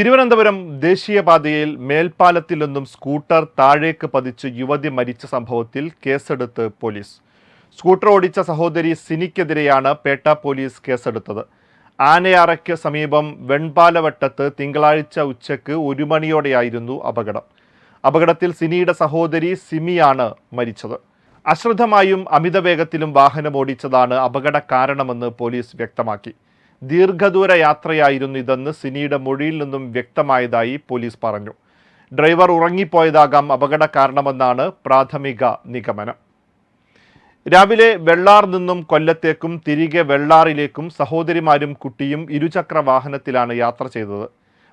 തിരുവനന്തപുരം ദേശീയപാതയിൽ മേൽപ്പാലത്തിൽ നിന്നും സ്കൂട്ടർ താഴേക്ക് പതിച്ച് യുവതി മരിച്ച സംഭവത്തിൽ കേസെടുത്ത് പോലീസ്. സ്കൂട്ടർ ഓടിച്ച സഹോദരി സിനിക്കെതിരെയാണ് പേട്ട പോലീസ് കേസെടുത്തത്. ആനയാറയ്ക്ക് സമീപം വെൺപാലവട്ടത്ത് തിങ്കളാഴ്ച ഉച്ചയ്ക്ക് ഒരു മണിയോടെയായിരുന്നു അപകടം. അപകടത്തിൽ സിനിയുടെ സഹോദരി സിമിയാണ് മരിച്ചത്. അശ്രദ്ധമായും അമിതവേഗത്തിലും വാഹനം ഓടിച്ചതാണ് അപകട കാരണമെന്ന് പോലീസ് വ്യക്തമാക്കി. ദീർഘദൂര യാത്രയായിരുന്നു ഇതെന്ന് സിനിയുടെ മൊഴിയിൽ നിന്നും വ്യക്തമായതായി പോലീസ് പറഞ്ഞു. ഡ്രൈവർ ഉറങ്ങിപ്പോയതാകാം അപകട കാരണമെന്നാണ് പ്രാഥമിക നിഗമനം. രാവിലെ വെള്ളാർ നിന്നും കൊല്ലത്തേക്കും തിരികെ വെള്ളാറിലേക്കും സഹോദരിമാരും കുട്ടിയും ഇരുചക്ര വാഹനത്തിലാണ് യാത്ര ചെയ്തത്.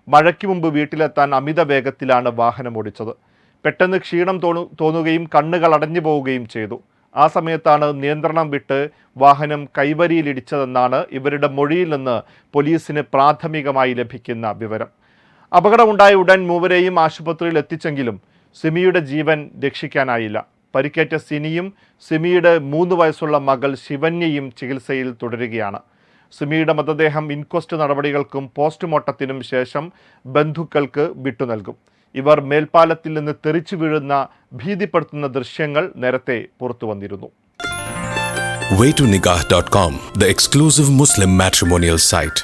മഴയ്ക്ക് മുമ്പ് വീട്ടിലെത്താൻ അമിത വേഗത്തിലാണ് വാഹനം ഓടിച്ചത്. പെട്ടെന്ന് ക്ഷീണം തോന്നു തോന്നുകയും കണ്ണുകൾ അടഞ്ഞു പോവുകയും ചെയ്തു. ആ സമയത്താണ് നിയന്ത്രണം വിട്ട് വാഹനം കൈവരിയിലിടിച്ചതെന്നാണ് ഇവരുടെ മൊഴിയിൽ നിന്ന് പോലീസിന് പ്രാഥമികമായി ലഭിക്കുന്ന വിവരം. അപകടമുണ്ടായ ഉടൻ മൂവരെയും ആശുപത്രിയിൽ എത്തിച്ചെങ്കിലും സിമിയുടെ ജീവൻ രക്ഷിക്കാനായില്ല. പരിക്കേറ്റ സിനിയും സിമിയുടെ മൂന്ന് വയസ്സുള്ള മകൾ ശിവന്യയും ചികിത്സയിൽ തുടരുകയാണ്. സിമിയുടെ മൃതദേഹം ഇൻക്വസ്റ്റ് നടപടികൾക്കും പോസ്റ്റ്മോർട്ടത്തിനും ശേഷം ബന്ധുക്കൾക്ക് വിട്ടുനൽകും ഇവർ മേൽപ്പാലത്തിൽ നിന്ന് തെറിച്ചു വീഴുന്ന ഭീതിപ്പെടുത്തുന്ന ദൃശ്യങ്ങൾ നേരത്തെ പുറത്തു വന്നിരുന്നു waytonikah.com, the exclusive Muslim matrimonial site.